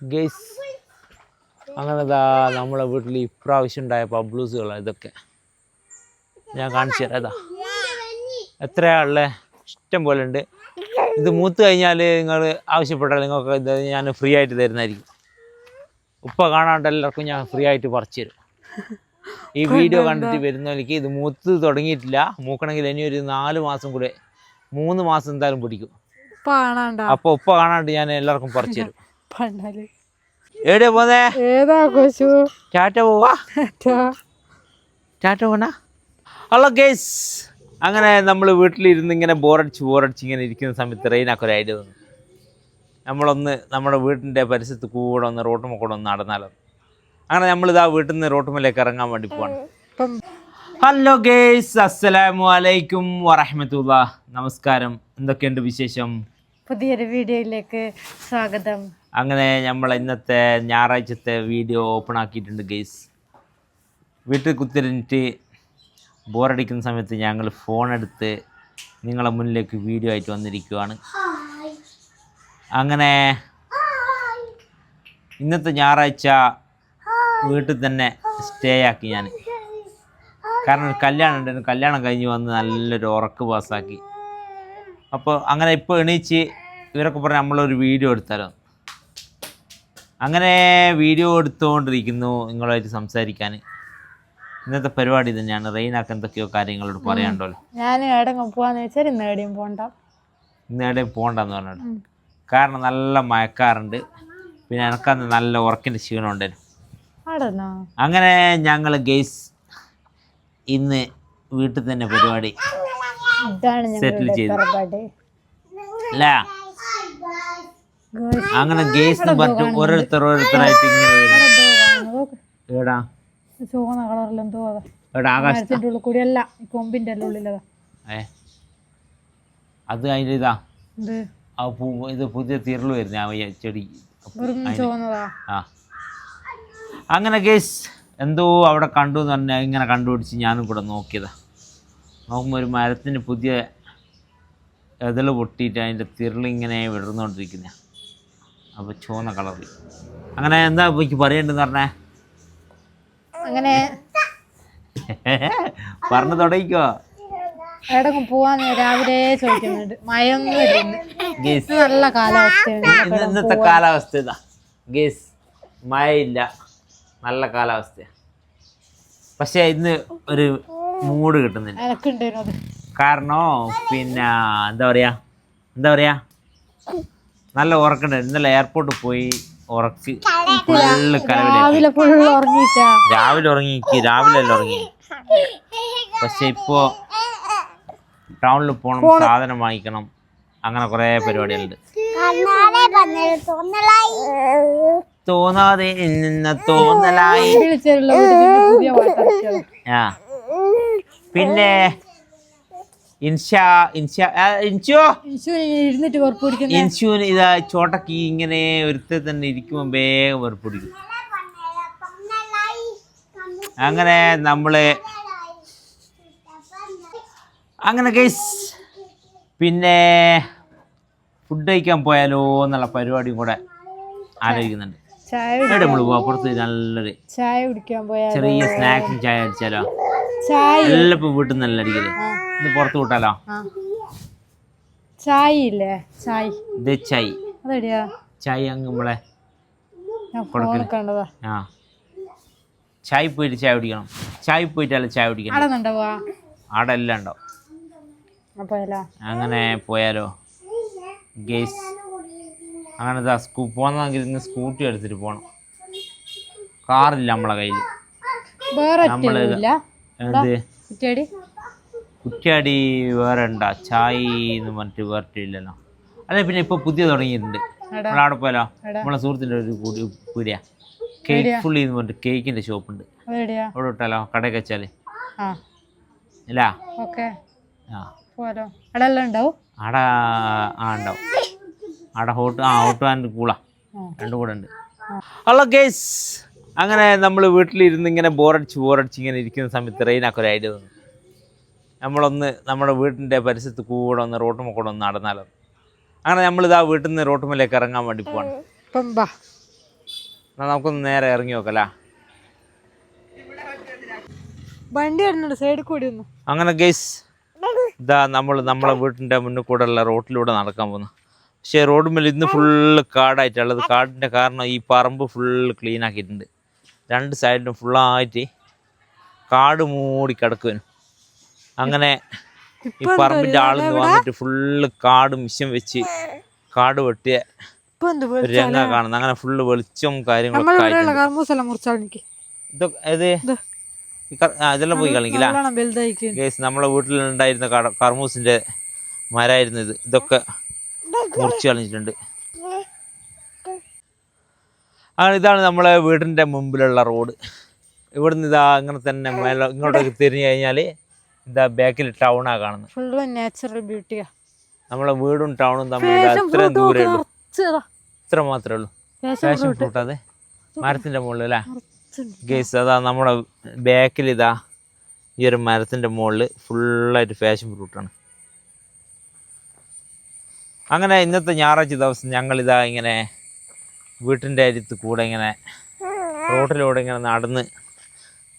Guys അങ്ങനെ ദാ നമ്മളെ വീട്ടിൽ ഇപ്രാവശ്യം ഉണ്ടായ പബ്ലൂസുകളാണ് ഇതൊക്കെ. ഞാൻ കാണിച്ചു തരാം ഏതാ എത്രയാ ഇഷ്ടം പോലെ ഉണ്ട്. ഇത് മൂത്ത് കഴിഞ്ഞാൽ നിങ്ങൾ ആവശ്യപ്പെട്ടാൽ നിങ്ങൾക്ക് ഇത് ഞാൻ ഫ്രീ ആയിട്ട് തരുന്നതായിരിക്കും. ഉപ്പ കാണാണ്ട് എല്ലാവർക്കും ഞാൻ ഫ്രീ ആയിട്ട് പറിച്ചു തരും. ഈ വീഡിയോ കണ്ടിട്ട് വരുന്നവർക്ക് ഇത് മൂത്ത് തുടങ്ങിയിട്ടില്ല. മൂക്കണമെങ്കിൽ ഇനി ഒരു നാല് മാസം കൂടെ മൂന്ന് മാസം എന്തായാലും പിടിക്കും. അപ്പോൾ ഉപ്പ കാണാണ്ട് ഞാൻ എല്ലാവർക്കും പറിച്ചു തരും. പണ്ടാൽ എവിടെ പോന്നേ? ഏതാ കൊച്ചു? ചാറ്റ പോവാ? ചാറ്റ. പോണ? Hello guys. അങ്ങനെ നമ്മൾ വീട്ടിലിരുന്ന് ഇങ്ങനെ ബോറടിച്ച് ബോറടിച്ച് ഇങ്ങനെ ഇരിക്കുന്ന സമയത്ത് റെയിനൊക്കെ ഒരു ഐഡിയ തന്നു. നമ്മളൊന്ന് നമ്മുടെ വീട്ടിന്റെ പരിസരത്ത് കൂടെ ഒന്ന് റോട്ടുമ്മ കൂടെ ഒന്ന് നടന്നാലോ. അങ്ങനെ നമ്മളിതാ വീട്ടിൽ നിന്ന് റോട്ടുമ്മലേക്ക് ഇറങ്ങാൻ വേണ്ടി പോവാണ്. ഹലോ ഗേസ് അസ്സലാമു അലൈക്കും വറഹമത്തുള്ള നമസ്കാരം. എന്തൊക്കെയുണ്ട് വിശേഷം? പുതിയൊരു വീഡിയോയിലേക്ക് സ്വാഗതം. അങ്ങനെ നമ്മൾ ഇന്നത്തെ ഞായറാഴ്ചത്തെ വീഡിയോ ഓപ്പൺ ആക്കിയിട്ടുണ്ട് ഗെയ്സ് വീട്ടിൽ കുത്തിരിഞ്ഞിട്ട് ബോറടിക്കുന്ന സമയത്ത് ഞങ്ങൾ ഫോൺ എടുത്ത് നിങ്ങളെ മുന്നിലേക്ക് വീഡിയോ ആയിട്ട് വന്നിരിക്കുവാണ്. അങ്ങനെ ഇന്നത്തെ ഞായറാഴ്ച വീട്ടിൽ തന്നെ സ്റ്റേ ആക്കി ഞാൻ. കാരണം ഒരു കല്യാണം ഉണ്ടായിരുന്നു കല്യാണം കഴിഞ്ഞ് വന്ന് നല്ലൊരു ഉറക്ക് പാസ്സാക്കി അപ്പോൾ അങ്ങനെ ഇപ്പോൾ എണീച്ച് ഇവരൊക്കെ പറഞ്ഞ് നമ്മളൊരു വീഡിയോ എടുത്താലോ? അങ്ങനെ വീഡിയോ എടുത്തുകൊണ്ടിരിക്കുന്നു നിങ്ങളായിട്ട് സംസാരിക്കാൻ ഇന്നത്തെ പരിപാടി തന്നെയാണ് റെയിനാക്ക് എന്തൊക്കെയോ കാര്യങ്ങളോട് പറയാണ്ടല്ലോ ഞാൻ എവിടെങ്ങും പോവാന്ന് വെച്ചാൽ ഇന്ന് എവിടെയും പോണ്ട. ഇന്ന് എവിടെയും പോകണ്ടെന്ന് പറഞ്ഞു കാരണം നല്ല മയക്കാറുണ്ട് പിന്നെ എനക്കന്ന് നല്ല ഉറക്കിന്റെ ക്ഷീണം ഉണ്ടായിരുന്നു അങ്ങനെ ഞങ്ങൾ ഗെയ്സ് ഇന്ന് വീട്ടിൽ തന്നെ പരിപാടി. ഇതാണ് സെറ്റിൽ ചെയ്തു. അല്ല അങ്ങനെ ഗേസ് എന്ന് പറഞ്ഞു ഓരോരുത്തർ ഓരോരുത്തരായിട്ട് ഇങ്ങനെ വരും എവിടാ? ചുവന്ന കളറിലെന്തോ അതാ. എവിടെ ആകാശ ഉള്ളിൽ കൂടി അല്ല കൊമ്പിന്റെ എല്ലാം ഉള്ളിലതാ ഏ. അത് അതിന്റെ ഇതാ. ആ പൂ ഇത് പുതിയ തിരൾ വരുന്ന ആ ചെടി. ആ. അങ്ങനെ ഗേസ് എന്തോ അവിടെ കണ്ടു എന്ന് പറഞ്ഞാൽ ഇങ്ങനെ കണ്ടുപിടിച്ച് ഞാനും കൂടെ നോക്കിയതാ. നോക്കുമ്പോൾ ഒരു മരത്തിന് പുതിയ ഇതൾ പൊട്ടിയിട്ട് അതിന്റെ തിരളിങ്ങനെ വിടർന്നുകൊണ്ടിരിക്കുന്ന അപ്പോൾ ചുവന്ന കളറിൽ. അങ്ങനെ എന്താ ഇപ്പോൾ എനിക്ക് പറയേണ്ടതെന്ന് പറഞ്ഞേ? അങ്ങനെ പറഞ്ഞു തുടങ്ങിക്കോ. രാവിലെ ചോദിക്കുന്നുണ്ട്. മഴയൊന്നും നല്ല കാലാവസ്ഥയാണ്. ഇന്നത്തെ കാലാവസ്ഥ ഇതാ. ഗേസ്. മഴയില്ല. നല്ല കാലാവസ്ഥയാണ് പക്ഷേ ഇന്ന് ഒരു മൂഡ് കിട്ടുന്നില്ല. കാരണം പിന്നെ എന്താ പറയാ എന്താ പറയാ നല്ല ഉറക്കണ്ട് ഇന്നലെ എയർപോർട്ടിൽ പോയി ഉറക്ക് ഫുള്ള് രാവിലെ ഉറങ്ങിക്ക് രാവിലെ അല്ല ഉറങ്ങി? പക്ഷെ ഇപ്പോ ടൗണിൽ പോകണം സാധനം വാങ്ങിക്കണം. അങ്ങനെ കുറെ പരിപാടികളുണ്ട്. തോന്നാതെ തോന്നലായി. ആ. പിന്നെ ഇൻഷാ ഇൻഷാ ഇൻഷോ? ഇരുന്നിട്ട് വെറുപ്പ് പിടിക്കുന്ന ഇൻഷുവിന് ഇതാ ചോട്ടക്ക് ഇങ്ങനെ ഒരുത്തെ തന്നെ ഇരിക്കുമ്പോൾ വേഗം വെറുപ്പിടിക്കും അങ്ങനെ നമ്മൾ അങ്ങനെ ഗൈസ് പിന്നെ ഫുഡ് കഴിക്കാൻ പോയാലോ എന്നുള്ള പരിപാടിയും കൂടെ ആലോചിക്കുന്നുണ്ട്. ചായ നമ്മൾ പുറത്ത് നല്ലൊരു ചായ കുടിക്കാൻ പോയാ ചെറിയ സ്നാക്സും ചായ അടിച്ചാലോ എല്ലാം ഇപ്പൊ വീട്ടിൽ നല്ല അടിക്കൽ. ഇത് പുറത്ത് വിട്ടാലോ? ചായ ഇല്ലേ ചായ. ഇത് ചായ. അതെടിയാ? ചായ് അങ്ങ് നമ്മളെ ആ. ചായ് പോയിട്ട് ചായ കുടിക്കണം. ചായ പോയിട്ടല്ല ചായ കുടിക്കണം. അവിടെ എല്ലാം ഉണ്ടാവും. അങ്ങനെ പോയാലോ? ഗേസ് അങ്ങനെ ഇതാ സ്കൂ ഇന്ന് സ്കൂട്ടി എടുത്തിട്ട് പോകണം കാറില്ല നമ്മളെ കയ്യിൽ നമ്മൾ എന്ത്? കുറ്റിയടി? കുറ്റിയാടി വേറെ ഉണ്ടാ. ചായ് എന്ന് പറഞ്ഞിട്ട് വേറെ ഇല്ലല്ലോ. അല്ലെ പിന്നെ ഇപ്പൊ പുതിയ തുടങ്ങിയിട്ടുണ്ട്. നമ്മളവിടെ പോയാലോ? നമ്മളെ സുഹൃത്തിന്റെ ഒരു കൂടി പീടിയ. കേക്ക് ഫുള്ളി എന്ന് പറഞ്ഞിട്ട് കേക്കിന്റെ ഷോപ്പ് ഉണ്ട് അവിടെ വിട്ടാലോ കടയൊക്കെ വെച്ചാൽ. ഓക്കെ. ആ. ആടെ ആ ഉണ്ടാവും. ആടെ ഹോട്ട് ആ ഹോട്ട് ആൻഡ് കൂളാ. രണ്ടും കൂടെ ഉണ്ട്. ഹലോ ഗേസ് അങ്ങനെ നമ്മൾ വീട്ടിലിരുന്ന് ഇങ്ങനെ ബോറടിച്ച് ബോറടിച്ച് ഇങ്ങനെ ഇരിക്കുന്ന സമയത്ത് റെയിനൊക്കെ ഒരു ഐഡിയ തന്നു നമ്മളൊന്ന് നമ്മുടെ വീട്ടിന്റെ പരിസരത്ത് കൂടെ ഒന്ന് റോട്ടുമ്മ കൂടെ ഒന്ന് നടന്നാലോ? അങ്ങനെ നമ്മളിതാ വീട്ടിൽ നിന്ന് റോട്ടുമ്മലേക്ക് ഇറങ്ങാൻ വേണ്ടി പോവാണ്. ഇപ്പം ബാ എന്നാ നമുക്കൊന്ന് നേരെ ഇറങ്ങി നോക്കലാ. വണ്ടി സൈഡിൽ കൂടി ഒന്ന്. അങ്ങനെ ഗൈസ് ഇതാ നമ്മൾ നമ്മളെ വീട്ടിന്റെ മുന്നിൽ കൂടെ ഉള്ള റോട്ടിലൂടെ നടക്കാൻ പോകുന്നു പക്ഷേ റോഡ് മേലെ ഇന്ന് ഫുള്ള് കാടായിട്ടുള്ളത് കാടിന്റെ കാരണം ഈ പറമ്പ് ഫുള്ള് ക്ലീൻ ആക്കിയിട്ടുണ്ട്. രണ്ട് സൈഡിലും ഫുള്ളായിട്ട് കാട് മൂടി കിടക്കുവനും അങ്ങനെ ഈ പറമ്പിന്റെ ആളിന്ന് വന്നിട്ട് ഫുള്ള് കാട് മിശം വെച്ച് കാട് വെട്ടിയ രംഗ കാണുന്നത്. അങ്ങനെ ഫുള്ള് വെളിച്ചും കാര്യങ്ങളൊക്കെ ഇതൊക്കെ ഏത്? ഇതെല്ലാം പോയി കളിക്കില്ല നല്ലോണം നമ്മളെ വീട്ടിലുണ്ടായിരുന്ന ഉണ്ടായിരുന്ന കർമൂസിന്റെ മരമായിരുന്നു ഇത്. ഇതൊക്കെ മുറിച്ച് കളഞ്ഞിട്ടുണ്ട്. അങ്ങനെ ഇതാണ് നമ്മളെ വീടിന്റെ മുമ്പിലുള്ള റോഡ്. ഇവിടുന്ന് ഇതാ അങ്ങനെ തന്നെ മേലെ ഇങ്ങോട്ടേക്ക് തിരിഞ്ഞു കഴിഞ്ഞാൽ ഇതാ ബാക്കിൽ ടൗണാ കാണുന്നത്. ഫുള്ള് നാച്ചുറൽ ബ്യൂട്ടിയാ നമ്മളെ വീടും ടൗണും തമ്മിൽ അത്രയും ദൂരെ ഉള്ളൂ. ഇത്ര മാത്രമേ ഉള്ളൂ. ഫാഷൻ ഫ്രൂട്ട് അതെ. മരത്തിന്റെ മുകളിൽ അല്ലേ? ഗേസ് അതാ നമ്മുടെ ബാക്കിൽ ഇതാ ഈ ഒരു മരത്തിന്റെ മുകളിൽ ഫുള്ളായിട്ട് ഫാഷൻ ഫ്രൂട്ടാണ് അങ്ങനെ ഇന്നത്തെ ഞായറാഴ്ച ദിവസം ഞങ്ങൾ ഇതാ ഇങ്ങനെ വീട്ടിന്റെ അരിത്ത് കൂടെ ഇങ്ങനെ റോഡിലൂടെ ഇങ്ങനെ നടന്ന്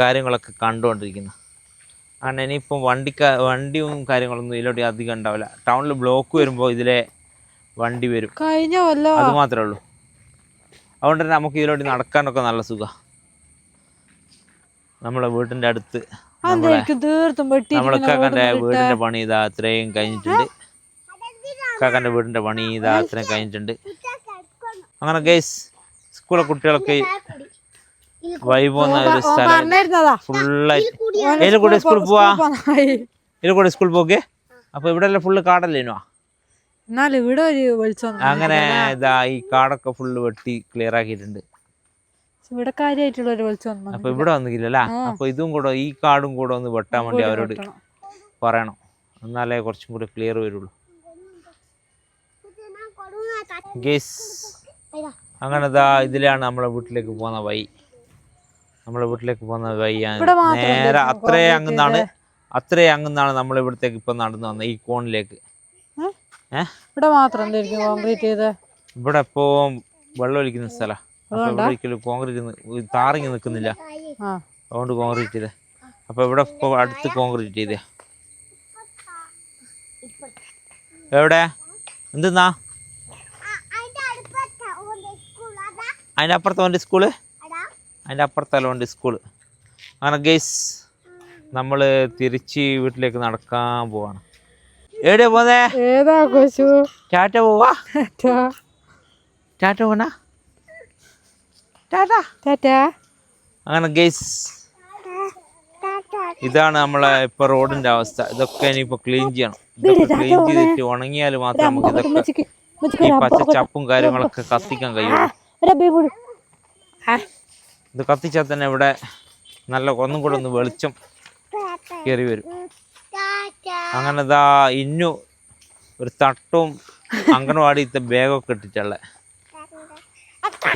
കാര്യങ്ങളൊക്കെ കണ്ടുകൊണ്ടിരിക്കുന്നു. കാരണം ഇനിയിപ്പം വണ്ടിക്ക വണ്ടിയും കാര്യങ്ങളൊന്നും ഇതിലോട്ട് അധികം ഉണ്ടാവില്ല. ടൗണിൽ ബ്ലോക്ക് വരുമ്പോൾ ഇതിലെ വണ്ടി വരും. കഴിഞ്ഞ കൊല്ലം അത് മാത്രമേ ഉള്ളൂ. അതുകൊണ്ട് തന്നെ നമുക്ക് ഇതിലോട്ട് നടക്കാനൊക്കെ നല്ല സുഖം. നമ്മളെ വീട്ടിന്റെ അടുത്ത് നമ്മളെ കാക്കന്റെ വീടിന്റെ പണി ഇതാ അത്രയും കഴിഞ്ഞിട്ടുണ്ട്. കാക്കന്റെ വീടിന്റെ പണി ഇതാ അത്രയും കഴിഞ്ഞിട്ടുണ്ട്. അങ്ങനെ ഗൈസ് സ്കൂളിലെ കുട്ടികളൊക്കെ വൈബ് വന്ന ഒരു സ്ഥലം. ഫുള്ളായിട്ട് ഇതിൽ കൂടെ. സ്കൂളിൽ പോവാ. ഇതിൽ കൂടെ? സ്കൂളിൽ പോകെ അപ്പോൾ ഇവിടെ എല്ലാം ഫുള്ള് കാടല്ലേനോ എന്നാലും ഇവിടെ ഒരു വെളിച്ചം അങ്ങനെ ഇതാ ഈ കാടൊക്കെ ഫുള്ള് വെട്ടി ക്ലിയർ ആക്കിയിട്ടുണ്ട്. ഇവിടെ കാര്യമായിട്ടുള്ള ഒരു വെളിച്ചം അപ്പൊ ഇവിടെ വന്നില്ല അപ്പൊ ഇതും കൂടെ ഈ കാടും കൂടെ ഒന്ന് വെട്ടാൻ വേണ്ടി അവരോട് പറയണം. എന്നാലേ കുറച്ചും കൂടെ ക്ലിയർ വരുള്ളൂ. ഗേസ് അങ്ങനെ ദാ ഇതിലാണ് നമ്മുടെ വീട്ടിലേക്ക് പോകുന്ന വഴി. നമ്മുടെ വീട്ടിലേക്ക് പോകുന്ന വഴിയാണ് നേരെ അത്രേ അങ്ങുന്നാണ് അത്രേ അങ്ങുന്നാണ് നമ്മൾ ഇവിടത്തേക്ക് ഇപ്പൊ നടന്നു വന്നത് ഈ കോണിലേക്ക്. ഇവിടെ മാത്രം കോൺക്രീറ്റ് ചെയ്ത് ഇവിടെ ഇപ്പോ വെള്ളം ഒലിക്കുന്ന സ്ഥലാ. ഒരിക്കലും കോൺക്രീറ്റ് താറിങ്ങി നിൽക്കുന്നില്ല. അതുകൊണ്ട് കോൺക്രീറ്റ് ചെയ്തേ. അപ്പൊ ഇവിടെ ഇപ്പൊ അടുത്ത് കോൺക്രീറ്റ് ചെയ്തേ. എവിടെ? എന്തെന്നാ? അതിന്റെ അപ്പുറത്തെ ഓന്റെ സ്കൂൾ? അതിന്റെ അപ്പുറത്തല്ല ഓന്റെ സ്കൂൾ? അങ്ങനെ ഗെയ്സ് നമ്മൾ തിരിച്ച് വീട്ടിലേക്ക് നടക്കാൻ പോവാണ്. എവിടെ പോന്നേ? ഏതാ കൊച്ചു? ടാറ്റ പോവാ? ടാറ്റാ. പോണ? ടാറ്റ. ടാറ്റാ. അങ്ങനെ ഗെയ്സ് ഇതാണ് നമ്മളെ ഇപ്പൊ റോഡിന്റെ അവസ്ഥ. ഇതൊക്കെ ഇനിയിപ്പോ ക്ലീൻ ചെയ്യണം. ഇതൊക്കെ ക്ലീൻ ചെയ്തിട്ട് ഉണങ്ങിയാൽ മാത്രം നമുക്ക് ഇതൊക്കെ ഈ പച്ച ചപ്പും കാര്യങ്ങളൊക്കെ കത്തിക്കാൻ കഴിയുള്ളൂ. ഇത് കത്തിച്ചാൽ തന്നെ ഇവിടെ നല്ല ഒന്നും കൂടെ ഒന്ന് വെളിച്ചം കയറി വരും. അങ്ങനെ ഇതാ ഇന്നു ഒരു തട്ടും അംഗൻവാടിത്തെ ബാഗൊക്കെ ഇട്ടിട്ടുള്ള.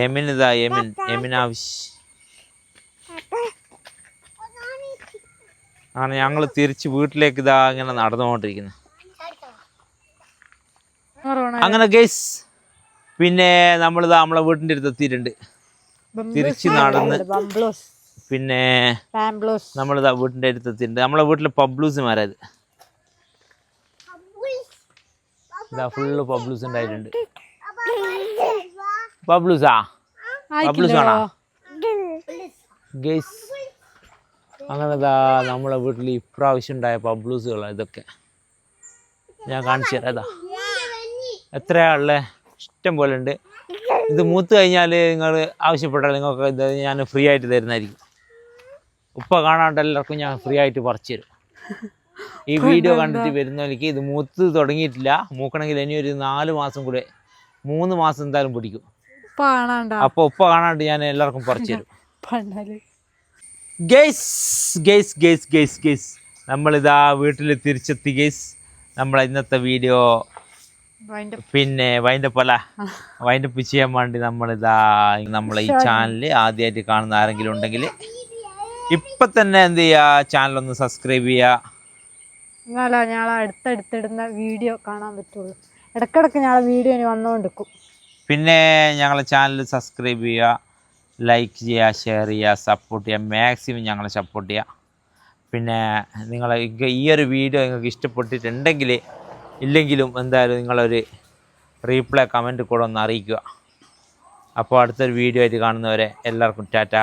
യമിൻ ഇതാ യമിൻ എമിൻ ആവശ്യം അങ്ങനെ ഞങ്ങൾ തിരിച്ച് വീട്ടിലേക്ക് ഇതാ ഇങ്ങനെ നടന്നുകൊണ്ടിരിക്കുന്നു. അങ്ങനെ ഗൈസ് പിന്നെ നമ്മൾ നമ്മളെ വീട്ടിന്റെ അടുത്ത് എത്തിയിട്ടുണ്ട്. തിരിച്ച് നടന്ന് പിന്നെ നമ്മൾ നമ്മളിതാ വീട്ടിന്റെ അടുത്ത് എത്തിയിട്ടുണ്ട്. നമ്മളെ വീട്ടിലെ പബ്ലൂസുമാരത്. ഇതാ ഫുള്ള് പബ്ലൂസ് ഉണ്ടായിട്ടുണ്ട്. പബ്ലൂസാ? പബ്ലൂസ് ആണോ? ഗൈസ് അങ്ങനെതാ നമ്മളെ വീട്ടിൽ ഇപ്രാവശ്യം ഉണ്ടായ പബ്ലൂസുകളാണ് ഇതൊക്കെ. ഞാൻ കാണിച്ചു തരാം എത്രയാ ഉള്ളത് ഇഷ്ടം പോലെ ഉണ്ട് ഇത് മൂത്ത് കഴിഞ്ഞാൽ നിങ്ങൾ ആവശ്യപ്പെട്ടാൽ നിങ്ങൾക്ക് ഇത് ഞാൻ ഫ്രീ ആയിട്ട് തരുന്നതായിരിക്കും. ഉപ്പ കാണാണ്ട് എല്ലാവർക്കും ഞാൻ ഫ്രീ ആയിട്ട് പറിച്ചു തരും. ഈ വീഡിയോ കണ്ടിട്ട് വരുന്നവർക്ക് ഇത് മൂത്ത് തുടങ്ങിയിട്ടില്ല. മൂക്കണമെങ്കിൽ ഇനി ഒരു നാല് മാസം കൂടെ മൂന്ന് മാസം എന്തായാലും പിടിക്കും. അപ്പൊ അപ്പോൾ ഉപ്പ കാണാണ്ട് ഞാൻ എല്ലാവർക്കും പറിച്ചു തരും. Guys guys guys guys guys നമ്മളിതാ വീട്ടിൽ തിരിച്ചെത്തി ഗേസ് നമ്മളെ ഇന്നത്തെ വീഡിയോ പിന്നെ വൈൻഡപ്പല്ല വൈൻഡപ്പ് ചെയ്യാൻ വേണ്ടി നമ്മളിതാ നമ്മളെ ഈ ചാനൽ ആദ്യമായിട്ട് കാണുന്ന ആരെങ്കിലും ഉണ്ടെങ്കിൽ ഇപ്പം തന്നെ എന്ത് ചെയ്യുക ചാനലൊന്ന് സബ്സ്ക്രൈബ് ചെയ്യുക എന്നാലാ ഞാൻ അടുത്തടുത്തിടുന്ന വീഡിയോ കാണാൻ പറ്റുള്ളൂ. ഇടക്കിടക്ക് ഞാൻ വീഡിയോ ഇനി വന്നുകൊണ്ടിരിക്കും പിന്നെ ഞങ്ങളെ ചാനൽ സബ്സ്ക്രൈബ് ചെയ്യുക ലൈക്ക് ചെയ്യുക ഷെയർ ചെയ്യുക സപ്പോർട്ട് ചെയ്യുക മാക്സിമം ഞങ്ങളെ സപ്പോർട്ട് ചെയ്യുക പിന്നെ നിങ്ങൾ ഈ ഒരു വീഡിയോ നിങ്ങൾക്ക് ഇഷ്ടപ്പെട്ടിട്ടുണ്ടെങ്കിൽ ഇല്ലെങ്കിലും എന്തായാലും നിങ്ങളൊരു റീപ്ലൈ കമന്റ് കൂടെ ഒന്ന് അറിയിക്കുക. അപ്പോൾ അടുത്തൊരു വീഡിയോ ആയിട്ട് കാണുന്നവരെ എല്ലാവർക്കും ടാറ്റ.